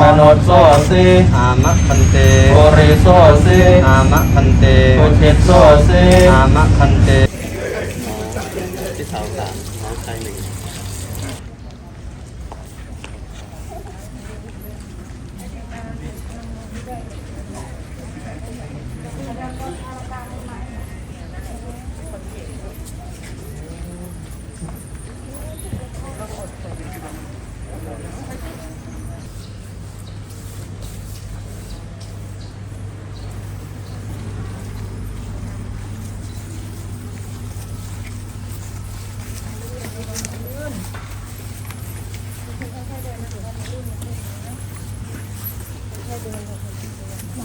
มโนโซเสอามะพันเตโอริโซเสอามะพันเตโอเชตโซเสอามะพันเตที่เสาสามน้องชายหนึ่ง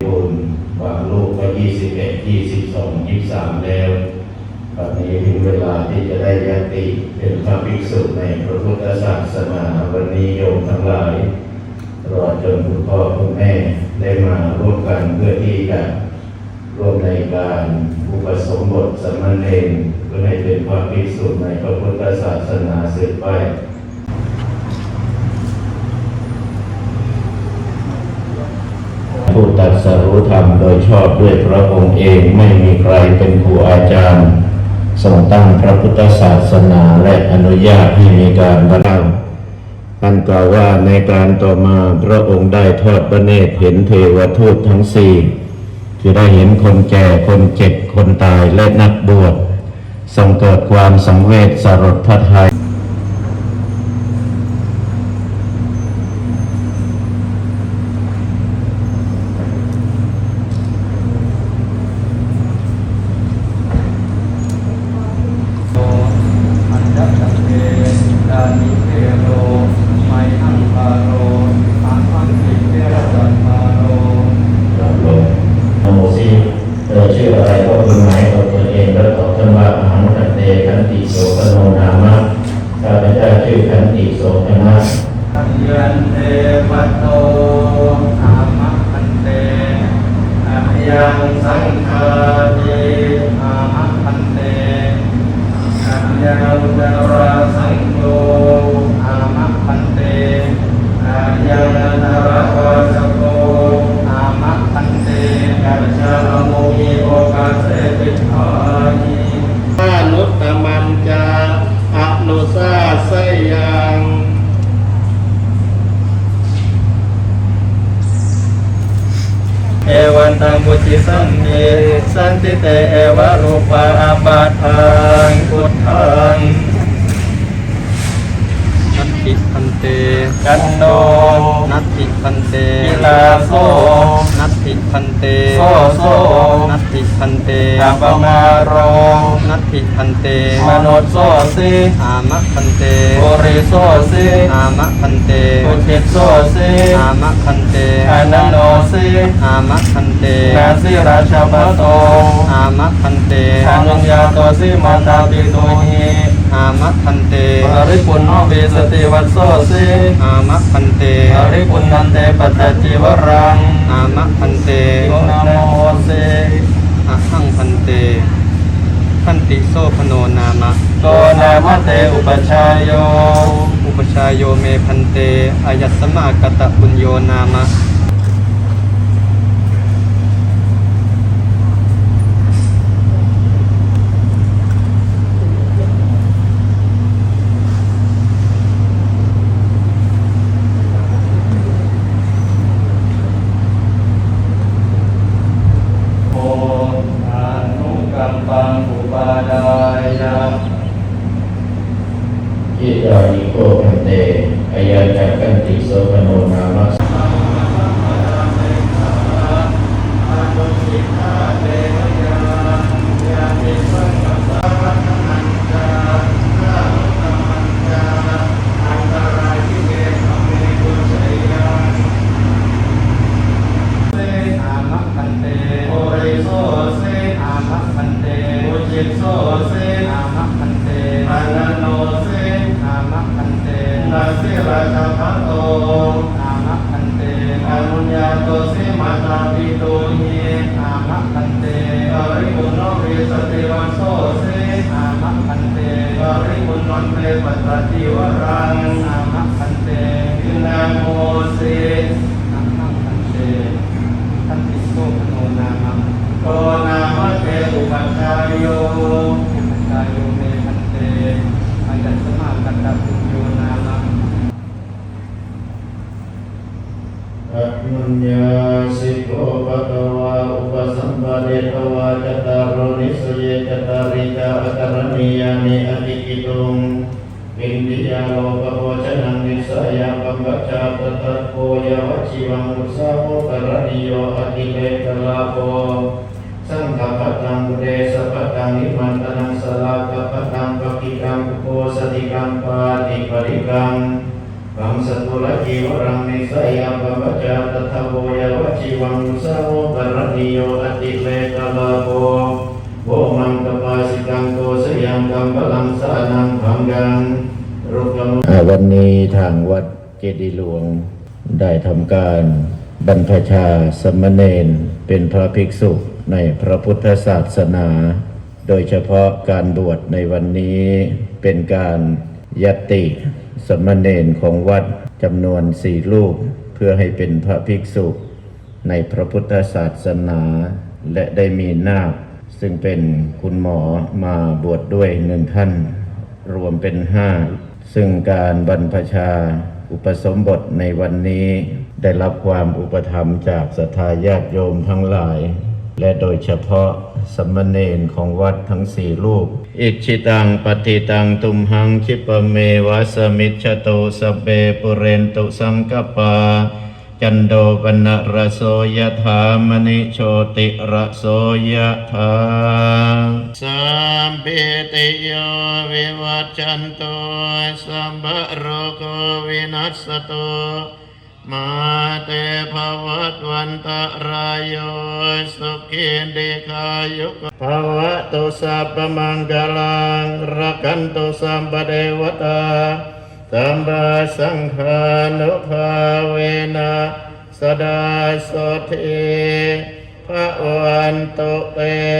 โยนวางลูกไปยี่สิบเอ็ด ยี่สิบสองยี่สามแล้วปัจนี้ถึงเวลาที่จะได้ยติเป็นพระภิกษุในพระพุทธศาสนาวันนี้โยมทั้งหลายรอจนคุณพ่อคุณแม่ได้มาร่วมกันเพื่อที่จะร่วมในการอุปสมบทสามเณรเพื่อให้เป็นพระภิกษุในพระพุทธศาสนาสืบไป ผู้ตัดสรู้ธรรมโดยชอบด้วยพระองค์เองไม่มีใครเป็นครูอาจารย์ทรงตั้งพระพุทธศาสนาและอนุญาตให้มีการบรรลุท่านกล่าวว่าในการต่อมาพระองค์ได้ทอดพระเนตรเห็นเทวทูตทั้งสี่คือได้เห็นคนแก่คนเจ็บคนตายและนักบวชทรงเกิดความสังเวชสลดพระทัย โตอันดับเตดานิเทโรไมหังคาโรอาหังสิเทระสัมมาโร รับลงนโมสิเธอชื่ออะไรก็พึงหมายต่อตนเองแล้วตอบท่านว่าอาหังคันเตขันติโสกโนนามะข้าพเจ้าชื่อขันติโสกนะยันเตปัตโตธรรมะันเตอะยังสังฆาติอามะพันเตอะยังจราสังโฆอามะพันเตอะยังนรวัสโกอามะพันเตกัจจาโมหิโอกาเสติทานิอนุตตมันจาอนุสาสยัง เอวันตังพุทธิสันติสันติเตเอวะรูปาอาบาทังพุทธัง นัตติพันเต กันโนนัตติพันเตกิลาโซนัตติพันเตโซโซนัตติพันเตอาปมาโรนัตติพันเตมโนโซเสอามะพันเตโอริโซเสอามะพันเตโอเชตโซเสอามะพันเตอานันโนเสอามะพันเตนาสิราชาปโตอามะพันเตอานุญญาโตสิมาตาปิโตหิอามะ พันเตปริปุณโนเวสติวัสโซเสอามะพันเตปริปุณนันเตปัจจจิวรังอามะพันเตโยนะโมเสอะหังพันเตพันติโสพโนนามะโกนามะเตอุปชายโย อุปชายโยเมพันเตอายัสสมากตะปุญโยนามะ ทิตานิโกพันเตอายัญจักกันติโสพโนนามัสอามะพันเตโอริโสเสอามะพันเตโอจิตโสเสอามะพันเตปันโนเสอามะพันเต นาสิราชาพัตโตอามะพันเตอนุญญาโตเสมาตาปิโตหิอามะพันเตปริปุณโนวิสติวัสโสเสอามะพันเตปริปุณโนเปปัตติวรังอามะพันเตอินาโมเสอามะพันเต ท่านติโกพโนนามะโกนามะเตอุปัชฌายโยอุปัชฌายโยเมพันเตอายัสมากัตตปุญโยนามะ อัตมุญญาสิโกภะคะวะอุปสัมปเดทวาจตารโรนิสเยจตาริจาอัตรณียานิอติกิตุงอินทิยาโลภโวชนังนิสยาปัมปะชาตตะโพยาวชิวังอุสาวกรณิโยอติเลกลาโภสังฆปัตังบุเรสปัตตังนิมันตนังสลากปัตตังปะกิกังโพสติกังปาติปริกัง บังสตุลจีวรังนิสยามปะจาตถาโวยวชิวังสาวกรณิโยอติเลกลาโภโวมังกปาสิกังโกสยังกัมพลังสานังพังกังรุกมวันนี้ทางวัดเจดีหลวงได้ทำการบรรพชาสมณเณรเป็นพระภิกษุในพระพุทธศาสนา โดยเฉพาะการบวชในวันนี้เป็นการยติ สมณเณรของวัดจำนวนสี่รูป เพื่อให้เป็นพระภิกษุในพระพุทธศาสนา และได้มีนาคซึ่งเป็นคุณหมอมาบวชดด้วยหนึ่งท่าน รวมเป็นห้า ซึ่งการบรรพชาอุปสมบทในวันนี้ได้รับความอุปถัมภ์จากศรัทธาญาติโยมทั้งหลาย และโดยเฉพาะสมณเณรของวัดทั้งสี่รูป อิชิตังปฏิตังตุมหังคิปเมวะสมิชโตสเปปุเรนตุสังกปา จันโดปนระโสยถามณิโชติระโสยถาสัมปิติโยวิวัจจันโตสัมภโรโควินัสสโต มาเตภวัตวันตรายโยสุขิเดคายุกภวะตุสัพพมังกลังรักันตุสัมปเดวตาสัมปะสังฆานุภาเวนะสดาโสทิภะวันตุเต